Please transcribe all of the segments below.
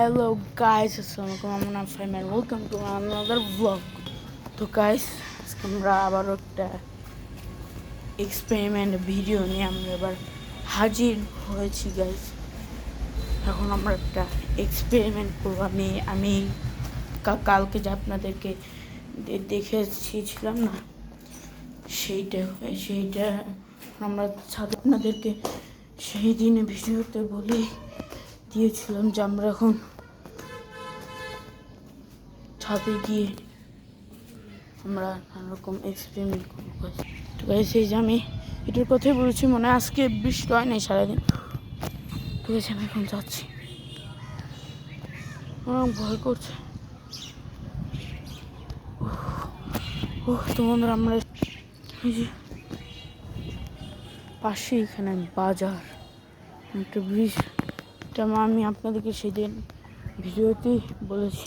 Hello guys আসসালামু আলাইকুম, আমার নাম Faim and welcome to another vlog তো গাইস আমরা আবারও একটা এক্সপেরিমেন্ট ভিডিও নিয়ে আমরা এবার হাজির হয়েছি গাইস এখন আমরা একটা এক্সপেরিমেন্ট করব। আমি আমি কালকে যে আপনাদেরকে দেখেছিলাম না, সেইটা সেইটা, আমরা আপনাদেরকে সেই দিনে ভিডিওতে বলে। দিয়েছিলাম যে আমরা এখন ছাদে গিয়ে আমরা নানা রকম এক্সপেরিমেন্ট করব। তো গাইস যে আমি এটার কথাই বলেছি, মনে আজকে বৃষ্টি হয় নাই সারাদিন। ঠিক আছে আমি এখন যাচ্ছি। আমার ভয় করছে। ও তো বন্ধুরা, আমরা এই যে পাশে এখানে বাজার, একটা ব্রিজ এটা আমি আপনাদেরকে সেদিন ভিডিওতেই বলেছি।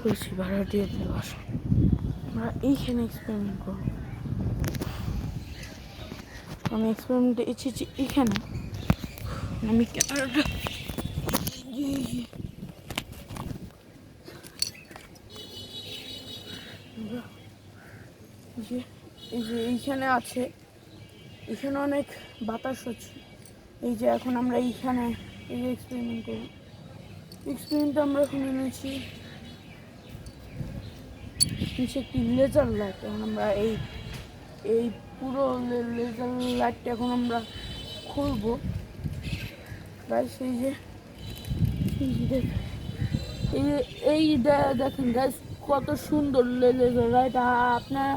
বলেছি ভাড়াটিয়াদের বাসা আমরা এইখানে এক্সপেরিমেন্ট করব। আমি এক্সপেরিমেন্টে এসেছি এখানে। আমি যে, এই যে এইখানে আছে। এখানে অনেক বাতাস হচ্ছে। এই যে এখন আমরা এইখানে এই এক্সপেরিমেন্ট করি এক্সপেরিমেন্ট আমরা এখন এনেছি নিচে একটি লেজার লাইট এখন আমরা এই এই পুরো লেজার লাইটটা এখন আমরা খুলবো। গাইস এই যে এই এই দেখেন গাইস কত সুন্দর লেজার লাইট আপনারা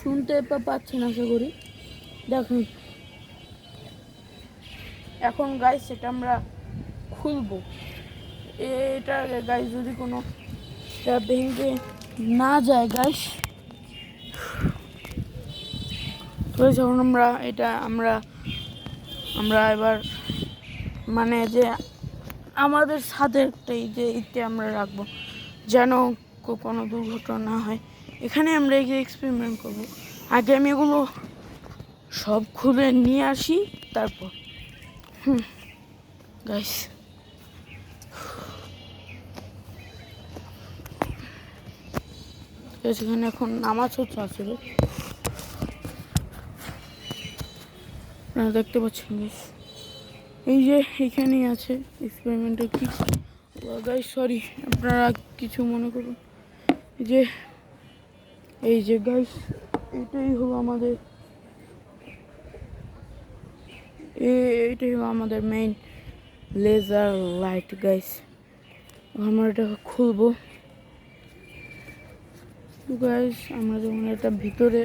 শুনতে পাচ্ছেন আশা করি। দেখুন। এখন গাইস সেটা আমরা খুলবো। এটা গাইস যদি কোনো ভেঙে না যায় গাইস তো যখন আমরা এটা, আমরা আমরা এবার মানে যে আমাদের সাথে একটা যে ইতে আমরা রাখব, যেন কোনো দুর্ঘটনা না হয়। এখানে আমরা এই এক্সপেরিমেন্ট করব। আগে আমি এগুলো সব খুলে নিয়ে আসি, তারপর। হুম গাইস সেখানে এখন নামাজ হচ্ছে আসলে। দেখতে পাচ্ছেন এই যে এখানেই আছে এক্সপেরিমেন্টের কি গাইস সরি আপনারা কিছু মনে করুন। যে, এই যে গাইস এটাই হলো আমাদের, এ- এটাই হলো আমাদের মেইন লেজার লাইট গাইস আমরা এটা খুলবো। গাইস আমরা যখন এটা ভিতরে,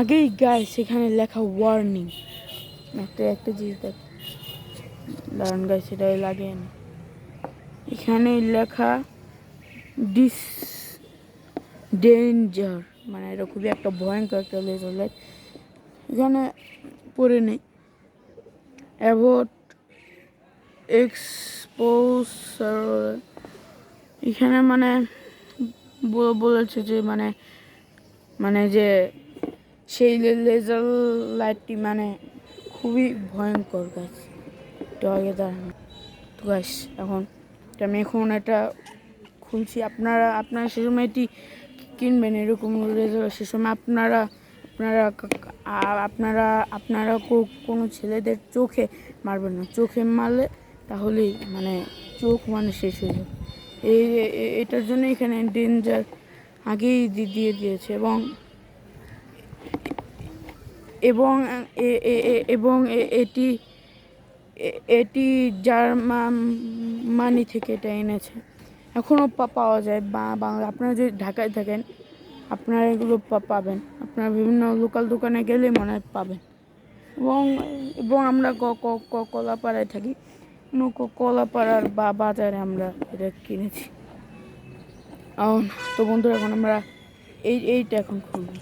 আগেই গাইস এখানে লেখা ওয়ার্নিং একটা একটা জিনিস দেখ। দাঁড়ান গাইস এটাই লাগে না। এখানে লেখা ডিস ডেঞ্জার মানে এটা খুবই একটা ভয়ঙ্কর একটা লেজার লাইট এখানে পড়ে নেই। অ্যাভোট এক্সপোজ এখানে মানে বলেছে যে মানে মানে যে সেই লেজার লাইটটি মানে খুবই ভয়ঙ্কর গাছ একটু আগে দাঁড়ানো। তো গাছ এখন আমি এখন এটা খুলছি। আপনারা আপনারা সে সময় এটি কিনবেন এরকম রেজাল্ট সে সময় আপনারা আপনারা আপনারা আপনারা কোনো ছেলেদের চোখে মারবেন না। চোখে মারলে তাহলেই মানে চোখ মানে শেষ হয়ে যাবে। এই এটার জন্য এখানে ডেঞ্জার আগেই দিয়ে দিয়েছে এবং এবং এবং এটি এটি জার্মানি থেকে এটা এনেছে। এখনও পাওয়া যায় বাংলা আপনারা যদি ঢাকায় থাকেন, আপনারা এগুলো পাবেন। আপনারা বিভিন্ন লোকাল দোকানে গেলে মনে হয় পাবেন। এবং এবং আমরা ক- ক- কলাপাড়ায় থাকি। কোনো ক- কলাপাড়ার বা বাজারে আমরা এটা কিনেছি। এখন তো বন্ধুরা এখন আমরা এই, এইটা এখন খুলবো।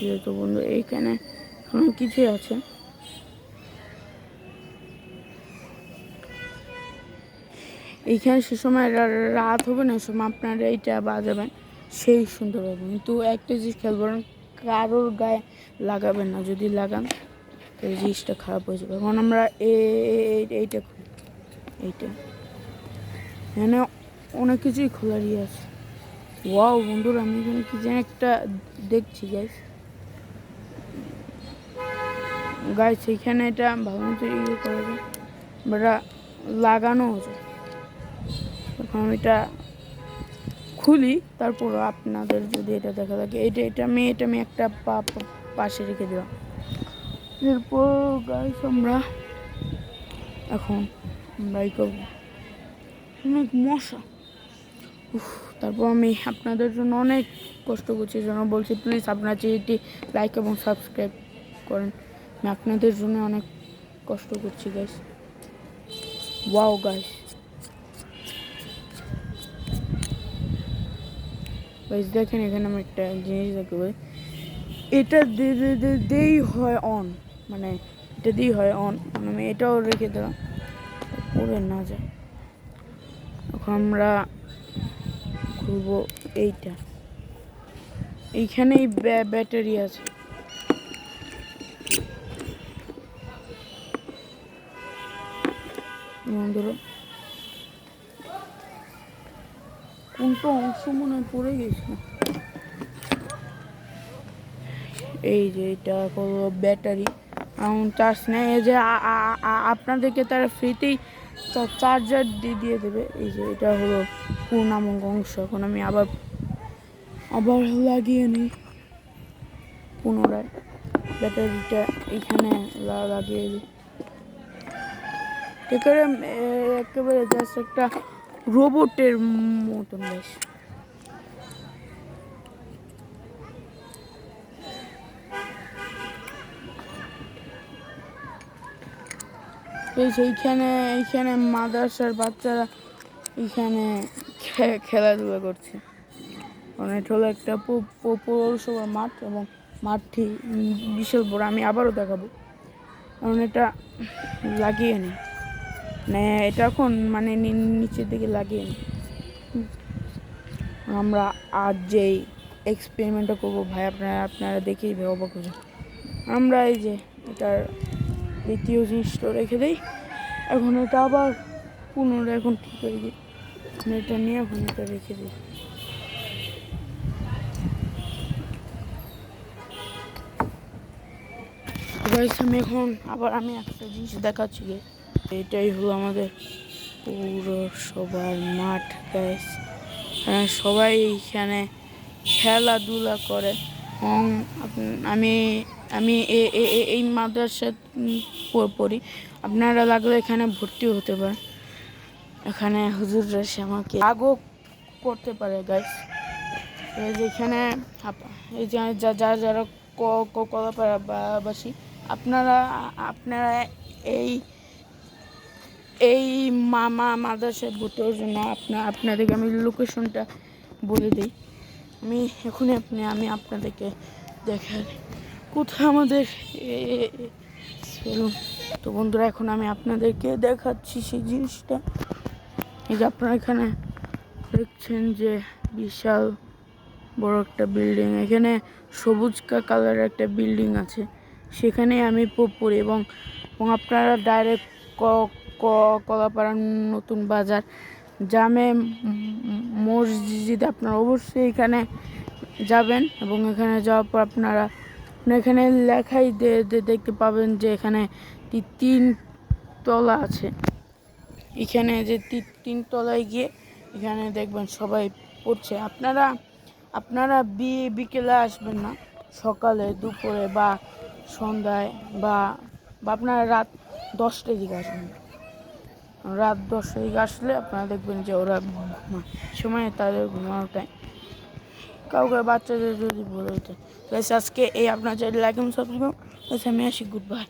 যেহেতু বন্ধু, এইখানে অনেক কিছুই আছে। এইখানে সে সময় রাত হবে না সময় আপনারা এইটা বাজাবেন, সেই সুন্দর হবে। কিন্তু একটা জিনিস খেয়াল কারোর গায়ে লাগাবেন না, যদি লাগান, তাহলে জিনিসটা খারাপ হয়ে যাবে। এখন আমরা এইটা খুলি, এইটা। এখানে অনেক কিছুই খোলারই আছে। ওয়াও, বন্ধুরা, আমি এখানে কি যেন একটা দেখছি গাইস গাইস এখানে এটা ভালো মতো ইয়ে করা যায় বা লাগানো যায় এখন এটা খুলি, তারপর আপনাদের যদি এটা দেখা থাকে এটা এটা আমি এটা আমি একটা পা- পাশে রেখে দেওয়া এরপর গাইস আমরা এখন আমরা এই অনেক মশা। তারপর আমি আপনাদের জন্য অনেক কষ্ট করছি জন্য বলছি প্লিজ আপনারা চ্যানেলটি লাইক এবং সাবস্ক্রাইব করেন। আমি আপনাদের জন্য অনেক কষ্ট করছি গাইস ওয়াও গাইস গাইস দেখেন এখানে আমি একটা জিনিস পাই। এটা দে- দে- দেই হয় অন মানে এটা দিয়েই হয় অন আমি এটাও রেখে দিলাম। পড়ে না যায়। এখন আমরা খুলবো এইটা। এইখানেই ব্যা- ব্যাটারি আছে। বন্ধুরা, কোনটা অংশ মনে পড়ে গেছে? এই যে এটা হলো ব্যাটারি চার্জ নেয় এই যে আপনাদেরকে তারা ফ্রিতেই চার্জার দিয়ে দিয়ে দেবে। এই যে এটা হলো পূর্ণাঙ্গ অংশ। এখন আমি আবার আবার লাগিয়ে নিই। পুনরায় ব্যাটারিটা এখানে লাগিয়ে দিই। একেবারে একেবারে জাস্ট একটা রোবটের মতন বেশ। এই সেইখানে এইখানে মাদ্রাসার বাচ্চারা এখানে খে- খেলাধুলা করছে। কারণ এটা হলো একটা পৌরসভার মাঠ এবং মাঠটি বিশাল বড়। আমি আবারও দেখাবো। কারণ এটা লাগিয়ে নিই। মানে এটা এখন মানে নি- নিচের দিকে লাগিয়ে হুম। আমরা আজ যেই এক্সপেরিমেন্টটা করব, ভাই, আপনারা আপনারা দেখেই অবাক হয়ে আমরা এই যে এটার দ্বিতীয় জিনিসটা রেখে দিই। এখন এটা আবার পুনরায় এখন ঠিক করে? দিই এখন এটা নিয়ে এখন এটা রেখে দিই। আমি এখন আবার আমি একটা জিনিস দেখাচ্ছি এটাই হলো আমাদের পৌরসভার মাঠ গাইস সবাই এইখানে খেলাধুলা করে। এবং আমি আমি এই মাদ্রাসা পড়ি। আপনারা লাগলে এখানে ভর্তি হতে পারে। এখানে হুজুররা এসে আমাকে করতে পারে গাইস এই যে এখানে আপ- এই যে যারা যারা ক- ক- কলাপাড়া বা- বাসী, আপনারা আপনারা এই এই মামা মাদ্রাসায় ভর্তি হওয়ার জন্য আপনার আপনাদেরকে আমি লোকেশনটা বলে দিই। আমি এখনই আপনি আমি আপনাদেরকে দেখাই। কোথায় আমাদের? তো বন্ধুরা, এখন আমি আপনাদেরকে দেখাচ্ছি সেই জিনিসটা। এই যে আপনারা এখানে দেখছেন যে বিশাল বড় একটা বিল্ডিং। এখানে সবুজ কালারের একটা বিল্ডিং আছে। সেখানে আমি পড়ি এবং এবং আপনারা ডাইরেক্ট ক, ক- নতুন বাজার, জামে মসজিদ, আপনারা অবশ্যই এখানে যাবেন এবং এখানে যাওয়ার পর আপনারা আপনারা এখানে লেখাই দেখতে পাবেন যে এখানে তিন তলা আছে। এখানে যে তিন তলায় গিয়ে এখানে দেখবেন সবাই পড়ছে। আপনারা আপনারা বি, বিকেলে আসবেন না। সকালে, দুপুরে বা সন্ধ্যায় বা বা আপনারা রাত দশটার দিকে আসবেন। রাত দশটার দিকে আসলে আপনারা দেখবেন যে ওরা সময় তাদের ঘুমানোর টাইম কাউকে বাচ্চাদের যদি বলে হতো আজকে এই আপনার চাইলে লাইক এবং সাবস্ক্রাইব আমি আসি গুড বাই